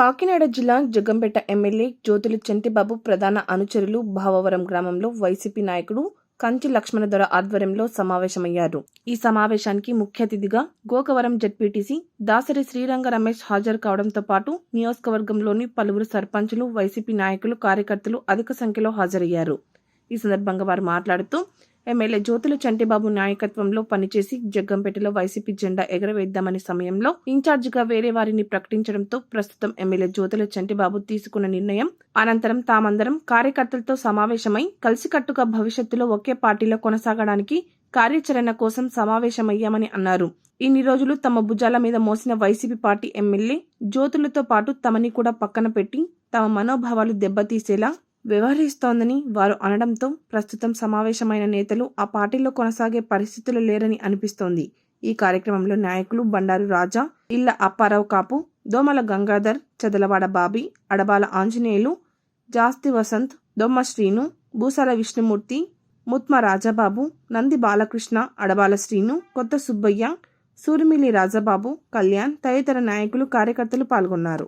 కాకినాడ జిల్లా జగ్గంపేట ఎమ్మెల్యే జ్యోతులు చంతిబాబు ప్రధాన అనుచరులు భావవరం గ్రామంలో వైసీపీ నాయకుడు కంచి లక్ష్మణధర ఆధ్వర్యంలో సమావేశమయ్యారు. ఈ సమావేశానికి ముఖ్య అతిథిగా గోకవరం జడ్పీటీసీ దాసరి శ్రీరంగ రమేష్ హాజరు కావడంతో పాటు నియోజకవర్గంలోని పలువురు సర్పంచులు వైసీపీ నాయకులు కార్యకర్తలు అధిక సంఖ్యలో హాజరయ్యారు. ఈ సందర్భంగా వారు మాట్లాడుతూ ఎమ్మెల్యే జ్యోతుల చంటిబాబు నాయకత్వంలో పనిచేసి జగ్గంపేటలో వైసీపీ జెండా ఎగరవేద్దామని సమయంలో ఇన్ఛార్జిగా వేరే వారిని ప్రకటించడంతో ప్రస్తుతం ఎమ్మెల్యే జ్యోతుల చంటిబాబు తీసుకున్న నిర్ణయం అనంతరం తామందరం కార్యకర్తలతో సమావేశమై కలిసికట్టుగా భవిష్యత్తులో ఒకే పార్టీలో కొనసాగడానికి కార్యాచరణ కోసం సమావేశమయ్యామని అన్నారు. ఇన్ని రోజులు తమ భుజాల మీద మోసిన వైసీపీ పార్టీ ఎమ్మెల్యే జ్యోతులతో పాటు తమని కూడా పక్కన పెట్టి తమ మనోభావాలు దెబ్బతీసేలా వ్యవహరిస్తోందని వారు అనడంతో ప్రస్తుతం సమావేశమైన నేతలు ఆ పార్టీలో కొనసాగే పరిస్థితులు లేరని అనిపిస్తోంది. ఈ కార్యక్రమంలో నాయకులు బండారు రాజా ఇళ్ళ అప్పారావు కాపు దోమల గంగాధర్ చదలవాడ బాబీ అడబాల ఆంజనేయులు జాస్తి వసంత్ దొమ్మ శ్రీను భూసాల విష్ణుమూర్తి ముత్మ రాజాబాబు నంది బాలకృష్ణ అడబాల శ్రీను కొత్త సుబ్బయ్య సూరిమిలి రాజాబాబు కళ్యాణ్ తదితర నాయకులు కార్యకర్తలు పాల్గొన్నారు.